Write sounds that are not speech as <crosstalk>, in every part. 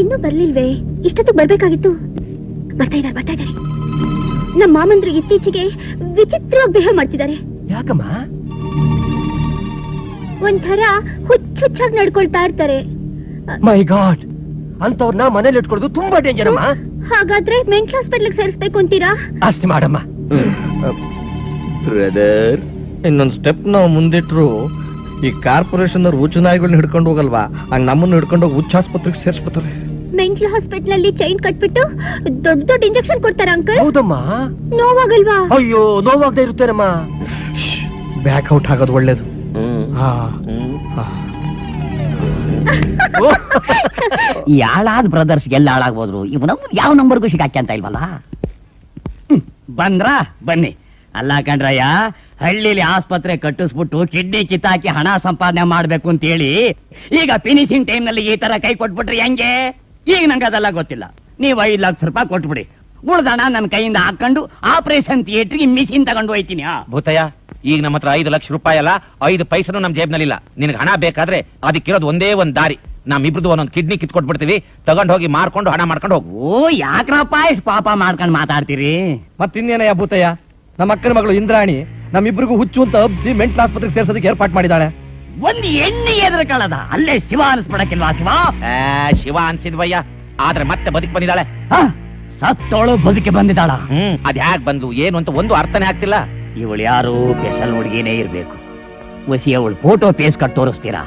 ಇನ್ನೂ ಬರ್ಲಿಲ್ವೇ? ಇಷ್ಟೊತ್ತು ಬರ್ಬೇಕಾಗಿತ್ತು. ಬರ್ತಾ ಇದ್ದಾರೆ ಬರ್ತಾ ಇದಾರೆ ನಮ್ಮ ಮಾಮಂದ್ರು ಇತ್ತೀಚೆಗೆ ವಿಚಿತ್ರವಾಗಿ ಬಿಹೇವ್ ಮಾಡ್ತಿದ್ದಾರೆ. ಯಾಕಮ್ಮ? ಒಂಥರ ಹುಚ್ಚುಚ್ಚಾಗಿ ನಡ್ಕೊಳ್ತಾ ಇರ್ತಾರೆ. ಮೈ ಗಾಡ್ ಅಂತವ್ರನ್ನ ಮನೇಲಿ ಇಟ್ಕೊಳ್ಳೋದು ತುಂಬಾ ಡೇಂಜರ್ ಅಮ್ಮ. ಹಾಗಾದ್ರೆ ಮೆಂಟಲ್ ಹಾಸ್ಪಿಟ್ಲಿಗೆ ಸೇರಿಸ್ಬೇಕು ಅಂತೀರಾ? ಅಷ್ಟು ಮಾಡಮ್ಮ. ಬ್ರದರ್ ಇನ್ನೊಂದು ಸ್ಟೆಪ್ ನಾವು ಮುಂದಿಟ್ರು ಈ ಕಾರ್ಪೊರೇಷನ್ ಅವ್ರು ಹುಚ್ಚು ನಾಯಿಗಳನ್ನ ಹಿಡ್ಕೊಂಡು ಹೋಗಲ್ವಾ? ಹಂಗ ನಮ್ಮನ್ನ ಹಿಡ್ಕೊಂಡು ಹೋಗಿ ಹುಚ್ಚ ಆಸ್ಪತ್ರೆಗೆ ಸೇರ್ಸ್ಬಿತಾರೆ ಮೆಂಟಲ್ ಹಾಸ್ಪಿಟಲ್ ಅಲ್ಲಿ ಚೈನ್ ಕಟ್ಬಿಟ್ಟು ದೊಡ್ಡ ದೊಡ್ಡ ಇಂಜೆಕ್ಷನ್ ಕೊಡ್ತಾರ ಅಂಕಲ್. ಹೌದಮ್ಮ? ನೋವಾಗಲ್ವಾ? ಅಯ್ಯೋ ನೋವಾಗದೆ ಇರುತ್ತೇನಮ್ಮ? ಬ್ಯಾಕ್ ಔಟ್ ಆಗೋದು ಒಳ್ಳೇದು. ಈ ಹಾಳಾದ ಬ್ರದರ್ಸ್ ಎಲ್ಲ ಹಾಳಾಗ್ಬೋದ್ರು ಇವನ ಯಾವ ನಂಬರ್ಗೂ ಸಿಗಾಕ್ಯಂತ ಇಲ್ವಲ್ಲ? ಹ್ಮ್, ಬಂದ್ರಾ? ಬನ್ನಿ. ಅಲ್ಲ ಕಣ್ರಯ್ಯ ಹಳ್ಳಿಲಿ ಆಸ್ಪತ್ರೆ ಕಟ್ಟಿಸ್ಬಿಟ್ಟು ಕಿಡ್ನಿ ಕಿತ್ತಾಕಿ ಹಣ ಸಂಪಾದನೆ ಮಾಡ್ಬೇಕು ಅಂತ ಹೇಳಿ ಈಗ ಫಿನಿಶಿಂಗ್ ಟೈಮ್ನಲ್ಲಿ ಈ ತರ ಕೈ ಕೊಟ್ಬಿಟ್ರಿ ಹೆಂಗೆ? ಈಗ ನಂಗೆ ಅದೆಲ್ಲ ಗೊತ್ತಿಲ್ಲ. ನೀವು ಐದು ಲಕ್ಷ ರೂಪಾಯಿ ಕೊಟ್ಬಿಡಿ. ಉಳ್ದಣ ನನ್ನ ಕೈಯಿಂದ ಹಾಕೊಂಡು ಆಪರೇಷನ್ ಥಿಯೇಟ್ರಿಗೆ ಮಿಷಿನ್ ತಗೊಂಡು ಹೋಯ್ತೀನಿ ಆ. ಭೂತಯ್ಯ ಈಗ ನಮ್ಮ ಹತ್ರ ಐದು ಲಕ್ಷ ರೂಪಾಯಿ ಅಲ್ಲ ಐದು ಪೈಸನು ನಮ್ ಜೇಬ್ನಲ್ಲಿಲ್ಲ. ನಿನಗೆ ಹಣ ಬೇಕಾದ್ರೆ ಅದಕ್ಕಿರೋದು ಒಂದೇ ಒಂದ್ ದಾರಿ. ನಮ್ಮಿಬ್ರದ್ದು ಒಂದೊಂದು ಕಿಡ್ನಿ ಕಿತ್ಕೊಟ್ಬಿಡ್ತೀವಿ ತಗೊಂಡ್ ಹೋಗಿ ಮಾರ್ಕೊಂಡು ಹಣ ಮಾಡ್ಕೊಂಡು ಹೋಗು. ಓ ಯಾಕ್ರಪ್ಪ ಇಷ್ಟು ಪಾಪ ಮಾಡ್ಕೊಂಡು ಮಾತಾಡ್ತೀರಿ? ಮತ್ತಿನ್ನೇನಯ್ಯ ಭೂತಯ್ಯ? ನಮ್ಮ ಅಕ್ಕನ ಮಗಳು ಇಂದ್ರಾಣಿ ನಮ್ಮಿಬ್ಬರಿಗೂ ಹುಚ್ಚು ಅಂತ ಹಬ್ಸಿ ಮೆಂಟಲ್ ಆಸ್ಪತ್ರೆಗೆ ಸೇರ್ಸೋದಕ್ಕೆ ಏರ್ಪಾಟ್ ಮಾಡಿದಾಳೆ ಒಂದು ಎಣ್ಣೆ ಎದ್ರ ಕಳದ ಅಲ್ಲೇ ಶಿವ ಅನಿಸ್ಬಿಡಕ್ಕಿಲ್ವಾ ಶಿವ? ಆ, ಶಿವ ಅನ್ಸಿದ್ವಯ್ಯ. ಆದ್ರೆ ಮತ್ತೆ ಬದುಕ್ ಬಂದಿದ್ದಾಳೆ. ಹ? ಸತ್ತೋಳು ಬದುಕಿ ಬಂದಿದ್ದಾಳ. ಹ್ಮ್ ಅದ್ ಹ್ಯಾಕ್ ಬಂದು? ಏನು ಅಂತ ಒಂದು ಅರ್ಥನೇ ಆಗ್ತಿಲ್ಲ. ಇವಳು ಯಾರು ಬೆಸಲ್ ಹುಡುಗಿನೇ ಇರ್ಬೇಕು. ವಸಿ ಅವಳು ಫೋಟೋ ಪೇಸ್ ಕಟ್ ತೋರಿಸ್ತೀರಾ?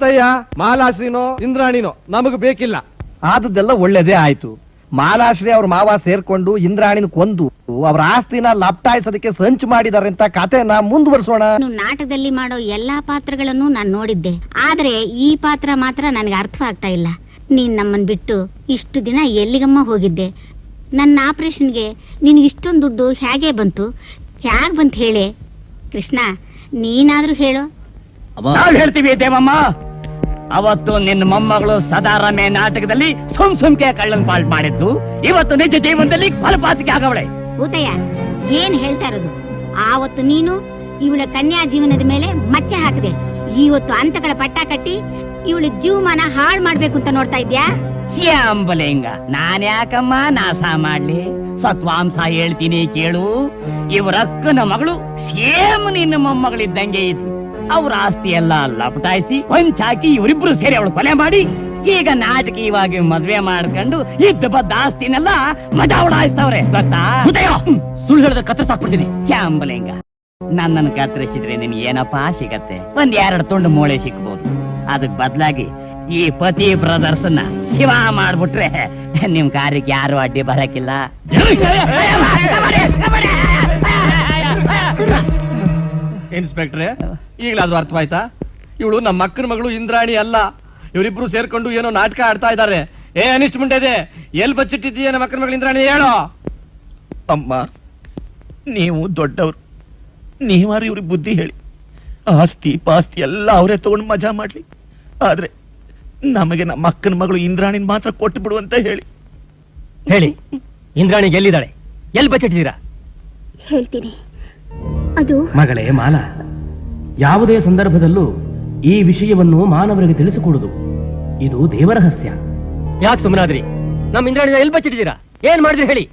ಭೂತಯ್ಯ ಮಾಲಾಶ್ರೀನೋ ಇಂದ್ರಾಣಿನೋ ನಮಗ್ ಬೇಕಿಲ್ಲ. ಆದದ್ದೆಲ್ಲ ಒಳ್ಳೇದೇ ಆಯ್ತು. ಮಾಲಾಶ್ರೀ ಅವ್ರ ಮಾವ ಸೇರ್ಕೊಂಡು ಇಂದ್ರಾಣಿನ ಕೊಂದು ಅವ್ರ ಆಸ್ತಿನ ಲಪ್ಟಾಯಿಸೋದಕ್ಕೆ ಸಂಚು ಮಾಡಿದಾರೆ ಅಂತ ಕತೆನ ಮುಂದುವರ್ಸೋಣ. ನಾನು ನಾಟಕದಲ್ಲಿ ಮಾಡೋ ಎಲ್ಲಾ ಪಾತ್ರಗಳನ್ನು ನಾನು ನೋಡಿದ್ದೆ. ಆದ್ರೆ ಈ ಪಾತ್ರ ಮಾತ್ರ ನನಗೆ ಆಗ್ತಾ ಇಲ್ಲ. ನೀನ್ ನಮ್ಮನ್ ಬಿಟ್ಟು ಇಷ್ಟು ದಿನ ಎಲ್ಲಿಗಮ್ಮ ಹೋಗಿದ್ದೆ? ನನ್ನ ಆಪರೇಷನ್ಗೆ ನಿನ್ ಇಷ್ಟೊಂದು ದುಡ್ಡು ಹೇಗೆ ಬಂತು? ಹೇಗ್ ಬಂತ ಹೇಳಿ? ಕೃಷ್ಣ ನೀನಾದ್ರೂ ಹೇಳು. ನಾವ್ ಹೇಳ್ತೀವಿ ದೇವಮ್ಮ. ಅವತ್ತು ನಿನ್ನ ಮೊಮ್ಮಗಳು ಸದಾರಮೆ ನಾಟಕದಲ್ಲಿ ಸುಮ್ ಸುಮ್ಕೆ ಕಳ್ಳನ್ ಪಾಲ್ ಮಾಡಿದ್ಲು. ಇವತ್ತು ನಿಜ ಜೀವನದಲ್ಲಿ ಫಲಪಾತಿಗೆ ಆಗವಳೆ. ಊತಯ್ಯ ಏನ್ ಹೇಳ್ತಾ ಇರೋದು? ಆವತ್ತು ನೀನು ಇವಳ ಕನ್ಯಾ ಜೀವನದ ಮೇಲೆ ಮಚ್ಚೆ ಹಾಕಿದೆ. ಇವತ್ತು ಅಂತಗಳ ಪಟ್ಟ ಕಟ್ಟಿ ಇವಳ ಜೀವಮಾನ ಹಾಳು ಮಾಡ್ಬೇಕು ಅಂತ ನೋಡ್ತಾ ಇದ್ಯಾ? ಶ್ಯಾಂಬಲಿಂಗ ನಾನ್ ಯಾಕಮ್ಮ ನಾಸ ಮಾಡ್ಲಿ? ಸತ್ವಾಂಸ ಹೇಳ್ತೀನಿ ಕೇಳು. ಇವರಕ್ಕನ ಮಗಳು ಸೇಮ್ ನಿನ್ನ ಮೊಮ್ಮಗಳಿದ್ದಂಗೆ ಇದ್ಲು ಅವ್ರ ಆಸ್ತಿ ಎಲ್ಲ ಲಪಟಾಯಿಸಿ ಹೊಂಚಾಕಿ ಇವರಿಬ್ರು ಸೇರಿ ಅವಳು ಕೊಲೆ ಮಾಡಿ ಈಗ ನಾಟಕೀಯವಾಗಿ ಮದ್ವೆ ಮಾಡ್ಕೊಂಡು ಇದ್ದ ಬದ್ದ ಆಸ್ತಿನೆಲ್ಲ ಮಜಾ ಉಡಾಯಿಸ್ತಾವ್ರೆ ಗೊತ್ತಾ ಸುಳ್ಳು ಹೇಳಿದ್ರೆ ಕತ್ತರಿಸಾಕ್ಬಿಡ್ತೀನಿ ಶ್ಯಾಂಬಲಿಂಗ ನನ್ನನ್ನು ಕತ್ತರಿಸಿದ್ರೆ ನಿನ್ಗೆ ಏನಪ್ಪಾ ಸಿಗತ್ತೆ ಒಂದ್ ಎರಡು ತುಂಡು ಮೂಳೆ ಸಿಕ್ಬೋದು ಅದಕ್ ಬದಲಾಗಿ ಈ ಪತಿ ಬ್ರದರ್ಸ್ನ ಶಿವ ಮಾಡ್ಬಿಟ್ರೆ ನಿಮ್ ಕಾರ್ಯಕ್ಕೆ ಯಾರು ಅಡ್ಡಿ ಬರಕಿಲ್ಲ ಇನ್ಸ್ಪೆಕ್ಟ್ರೆ? ಈಗಲಾದ್ರೂ ಅರ್ಥವಾಯ್ತಾ? ಇವಳು ನಮ್ಮ ಅಕ್ಕನ ಮಗಳು ಇಂದ್ರಾಣಿ ಅಲ್ಲ. ಇವರಿಬ್ರು ಸೇರ್ಕೊಂಡು ಏನೋ ನಾಟಕ ಆಡ್ತಾ ಇದ್ದಾರೆ. ಏ ಅನಿಷ್ಟ ಮುಂಡೆದೆ ಎಲ್ ಬಚ್ಚಿಟ್ಟಿದ್ದೀಯ ನಮ್ಮ ಅಕ್ಕನ ಮಗಳು ಇಂದ್ರಾಣಿ? ಹೇಳೋ. ಅಮ್ಮ ನೀವು ದೊಡ್ಡವ್ರು. ನೀವಾರು ಇವ್ರಿಗೆ ಬುದ್ಧಿ ಹೇಳಿ. ಆಸ್ತಿ ಪಾಸ್ತಿ ಎಲ್ಲ ಅವರೇ ತಗೊಂಡು ಮಜಾ ಮಾಡ್ಲಿ. ಆದ್ರೆ ನಮಗೆ ನಮ್ಮ ಅಕ್ಕನ ಮಗಳು ಇಂದ್ರಾಣಿನ ಮಾತ್ರ ಕೊಟ್ಟು ಬಿಡು ಅಂತ ಹೇಳಿ. ಹೇಳಿ ಇಂದ್ರಾಣಿಗೆ ಎಲ್ಲಿದ್ದಾಳೆ? ಎಲ್ಲಿ ಬಚ್ಚಿಟ್ಟಿದ್ದೀರಾ? ಹೇಳ್ತೀನಿ. ಅದು? ಮಗಳೇ ಮಾಲ ಯಾವುದೇ ಸಂದರ್ಭದಲ್ಲೂ ಈ ವಿಷಯವನ್ನು ಮಾನವರಿಗೆ ತಿಳಿಸಿಕೊಡುದು. ಇದು ದೇವರಹಸ್ಯ ಯಾಕೆ ಸುಮ್ಮನಾದ್ರಿ ನಮ್ಮ ಇಂದ್ರಾಣಿ ಎಲ್ಲಿ ಬಚ್ಚಿಟ್ಟಿದ್ದೀರಾ ಏನ್ ಮಾಡಿದ್ರಿ ಹೇಳಿ?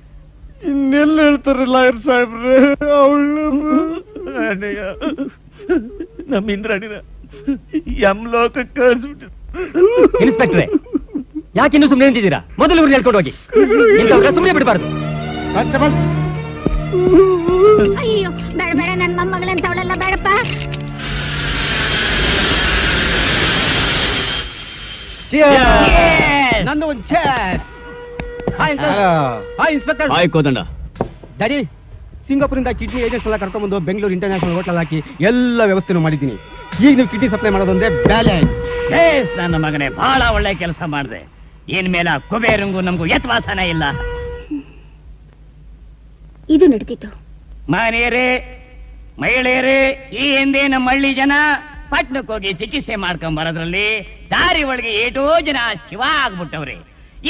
ಇನ್ನೆಲ್ಲ ಹೇಳ್ತಾರೆ ಲಾಯರ್ ಸಾಹೇಬ್ರೆ ಅವಳು ನಮ್ಮ ಇಂದ್ರಾಣಿನ ಯಮ್ಲೋಕಕ್ಕೆ ಕಳಿಸ್ಬಿಟ್ಟು ಇನ್ಸ್ಪೆಕ್ಟ್ರೆ ಯಾಕೆ ಇನ್ನೂ ಸುಮ್ಮನೆ ನಿಂತಿದ್ದೀರಾ? ಮೊದಲು ಇವ್ರನ್ನ ಹೇಳ್ಕೊಂಡು ಹೋಗಿ. ಇಂಥವ್ರನ್ನ ಸುಮ್ಮನೆ ಬಿಡಬಾರ್ದು. ಕಾನ್ಸ್ಟೇಬಲ್ ಅಯ್ಯೋ ಬೇಡ ಬೇಡ ನನ್ನ ಮೊಮ್ಮಗಳಂತವಳೆಲ್ಲ ಬೇಡಪ್ಪ. ನಂದು ಒಂದು ಚೇರ್ ಹಾಯ್ ಹಾಯ್ ಇನ್ಸ್ಪೆಕ್ಟರ್ ಆಯ್ಕೋದಂಡ ಡ್ಯಾಡಿ ಸಿಂಗಾಪುರಿಂದ ಕಿಡ್ನಿ ಏಜೆಂಟ್ಸ್ ಎಲ್ಲ ಕರ್ಕೊಂಡ್ಬಂದು ಬೆಂಗಳೂರು ಇಂಟರ್ನ್ಯಾಷನಲ್ ಹೋಟೆಲ್ ಹಾಕಿ ಎಲ್ಲ ವ್ಯವಸ್ಥೆನೂ ಮಾಡಿದ್ದೀನಿ. ಈಗ ನೀವು ಕಿಡ್ನಿ ಸಪ್ಲೈ ಮಾಡೋದೊಂದೇ ಬ್ಯಾಲೆನ್ಸ್ ಬೇಸ್ ನನ್ನ ಮಗನೇ ಬಹಳ ಒಳ್ಳೆ ಕೆಲಸ ಮಾಡಿದೆ. ಇನ್ಮೇಲೆ ಕುಬೇರಂಗು ನಮಗೂ ಯತ್ವಾಸನ ಇಲ್ಲ. ಇದು ನಡೆದಿತ್ತು ಮನೆಯರೇ ಮಹಿಳೆಯರೇ ಈ ಹಿಂದೆ ನಮ್ಮ ಹಳ್ಳಿ ಜನ ಪಟ್ಟಣಕ್ಕೆ ಹೋಗಿ ಚಿಕಿತ್ಸೆ ಮಾಡ್ಕೊಂಡ್ ಬರೋದ್ರಲ್ಲಿ ದಾರಿ ಒಳಗೆ ಏಟೋ ಜನ ಶಿವ ಆಗ್ಬಿಟ್ಟವ್ರೆ.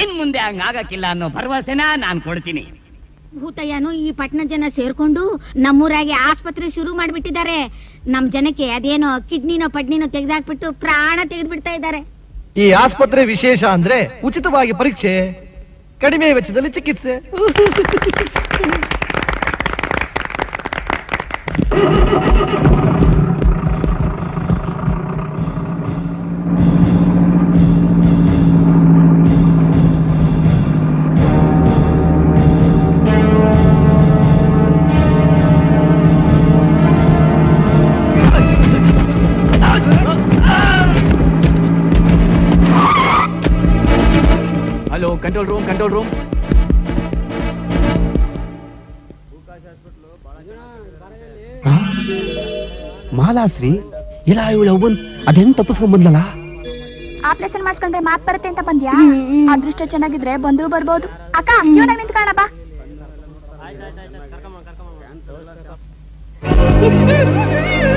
ಇನ್ ಮುಂದೆ ಹಂಗಾಗಕ್ಕಿಲ್ಲ ಅನ್ನೋ ಭರವಸೆನ ನಾನ್ ಕೊಡ್ತೀನಿ. ಭೂತಯ್ಯನು ಈ ಪಟ್ಟಣ ಜನ ಸೇರ್ಕೊಂಡು ನಮ್ಮೂರಾಗೆ ಆಸ್ಪತ್ರೆ ಶುರು ಮಾಡ್ಬಿಟ್ಟಿದ್ದಾರೆ. ನಮ್ ಜನಕ್ಕೆ ಅದೇನೋ ಕಿಡ್ನಿನೋ ಪಡ್ನಿನೋ ತೆಗೆದಾಕ್ಬಿಟ್ಟು ಪ್ರಾಣ ತೆಗೆದು ಬಿಡ್ತಾ ಇದ್ದಾರೆ. ಈ ಆಸ್ಪತ್ರೆ ವಿಶೇಷ ಅಂದ್ರೆ ಉಚಿತವಾಗಿ ಪರೀಕ್ಷೆ ಕಡಿಮೆ ವೆಚ್ಚದಲ್ಲಿ ಚಿಕಿತ್ಸೆ. Control room control room Malashri ಇಲ್ಲ ಇವಳು ಅವನ್ ಅದೇನ್ ತಪ್ಪಿಸ್ಕೊಂಡ್ ಬಂದ್ಲಲ್ಲ ಆಪ್ರೇಷನ್ ಮಾಡ್ಸ್ಕೊಂಡ್ರೆ ಮಾತ್ ಬರುತ್ತೆ ಅಂತ ಬಂದ್ಯಾ? ಅದೃಷ್ಟ ಚೆನ್ನಾಗಿದ್ರೆ ಬಂದ್ರು ಬರ್ಬೋದು. ಅಕ್ಕ ಇವನಾಗ ಕಾಣಪ್ಪ <laughs>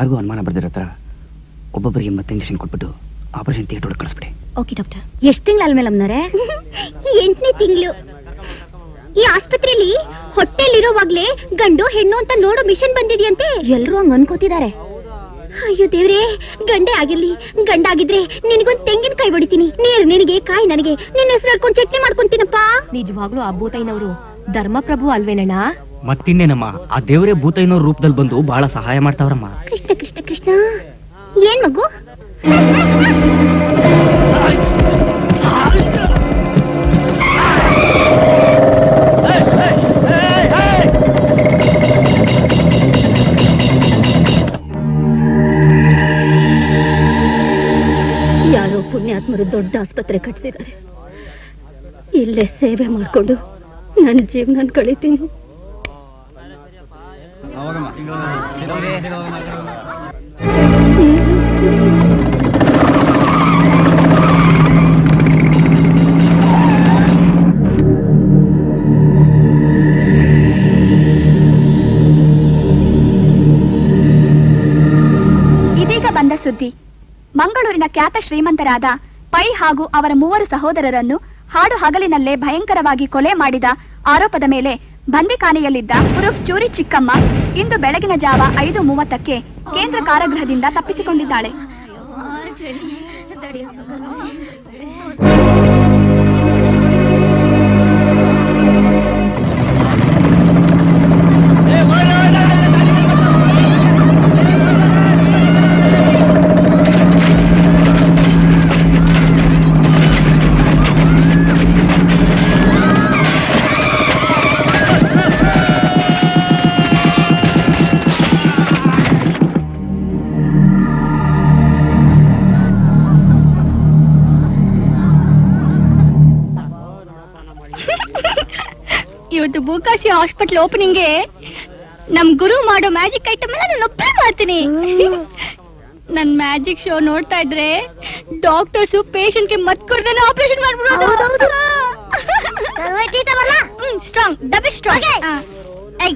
ಯಾರಿಗೂ ಅನುಮಾನ ಬರ್ದಿರೋ ಥರ ಒಬ್ಬೊಬ್ಬರಿಗೆ ಮತ್ತೆ ಇಂಜೆಕ್ಷನ್ ಕೊಟ್ಬಿಟ್ಟು ಆಪರೇಷನ್ ಥಿಯೇಟರ್ ಒಳಗೆ ಕಳಿಸ್ಬಿಡಿ. ಓಕೆ ಡಾಕ್ಟರ್ ಎಷ್ಟ್ ತಿಂಗಳ ಮೇಲಮ್ನವ್ರೆ ಎಂಟನೇ ತಿಂಗಳು. ಈ ಆಸ್ಪತ್ರೆಯಲ್ಲಿ ಹೊಟ್ಟೆಲಿರೋವಾಗ್ಲೇ ಗಂಡು ಹೆಣ್ಣು ಅಂತ ನೋಡೋ ಮಿಷನ್ ಬಂದಿದೆಯಂತೆ. ಎಲ್ಲರೂ ಹಂಗ ಅನ್ಕೋತಿದ್ದಾರೆ. ಅಯ್ಯೋ ದೇವ್ರೇ ಗಂಡೆ ಆಗಿರ್ಲಿ. ಗಂಡಾಗಿದ್ರೆ ನಿನಗೊಂದ್ ತೆಂಗಿನಕಾಯಿ ಹೊಡಿತೀನಿ. ನೀರು ನಿನಗೆ ಕಾಯಿ ನನಗೆ. ನಿನ್ನ ಹೆಸರು ಹೇಳ್ಕೊಂಡು ಚಟ್ನಿ ಮಾಡ್ಕೊಂತೀನಪ್ಪ ನಿಜವಾಗ್ಲೂ ಆ ಭೂತಯ್ಯನವರು ಧರ್ಮಪ್ರಭು ಅಲ್ವೇನಣ್ಣ? ಮತ್ತಿನ್ನೇನಮ್ಮ ಆ ದೇವರೇ ಭೂತೈನೋ ರೂಪದಲ್ಲಿ ಬಂದು ಬಹಳ ಸಹಾಯ ಮಾಡ್ತಾವ್ರಮ್ಮ. ಕೃಷ್ಣ ಕೃಷ್ಣ ಕೃಷ್ಣ. ಏನ್ ಮಗು? ಯಾರೋ ಪುಣ್ಯಾತ್ಮರು ದೊಡ್ಡ ಆಸ್ಪತ್ರೆ ಕಟ್ಸಿದ್ದಾರೆ. ಇಲ್ಲೇ ಸೇವೆ ಮಾಡ್ಕೊಂಡು ನನ್ನ ಜೀವನ ಕಳಿತೀನಿ. ಇದೀಗ ಬಂದ ಸುದ್ದಿ. ಮಂಗಳೂರಿನ ಖ್ಯಾತ ಶ್ರೀಮಂತರಾದ ಪೈ ಹಾಗೂ ಅವರ ಮೂವರು ಸಹೋದರರನ್ನು ಹಾಡು ಹಗಲಿನಲ್ಲೇ ಭಯಂಕರವಾಗಿ ಕೊಲೆ ಮಾಡಿದ ಆರೋಪದ ಮೇಲೆ ಬಂದಿಖಾನೆಯಲ್ಲಿದ್ದ ಉರುಫ್ ಚೂರಿ ಚಿಕ್ಕಮ್ಮ ಇಂದು ಬೆಳಗಿನ ಜಾವ ಐದು ಮೂವತ್ತಕ್ಕೆ ಕೇಂದ್ರ ಕಾರಾಗೃಹದಿಂದ ತಪ್ಪಿಸಿಕೊಂಡಿದ್ದಾಳೆ. ಬೂಕಾಶಿ ಹಾಸ್ಪಿಟಲ್ ಓಪನಿಂಗ್ ನಮ್ ಗುರು ಮಾಡೋ ಮ್ಯಾಜಿಕ್ ಐಟಮ್ ಎಲ್ಲ ನಾನು ಮಾಡ್ತೀನಿ. ನನ್ ಮ್ಯಾಜಿಕ್ ಶೋ ನೋಡ್ತಾ ಇದ್ರೆ ಡಾಕ್ಟರ್ಸ್ ಪೇಷಂಟ್ಗೆ ಮತ್ ಕೊಡ್ದೇನೆ ಆಪರೇಷನ್ ಮಾಡ್ಬಿಡೋದು ಸ್ಟ್ರಾಂಗ್ ಡಬಲ್ ಸ್ಟ್ರಾಂಗ್ ಐ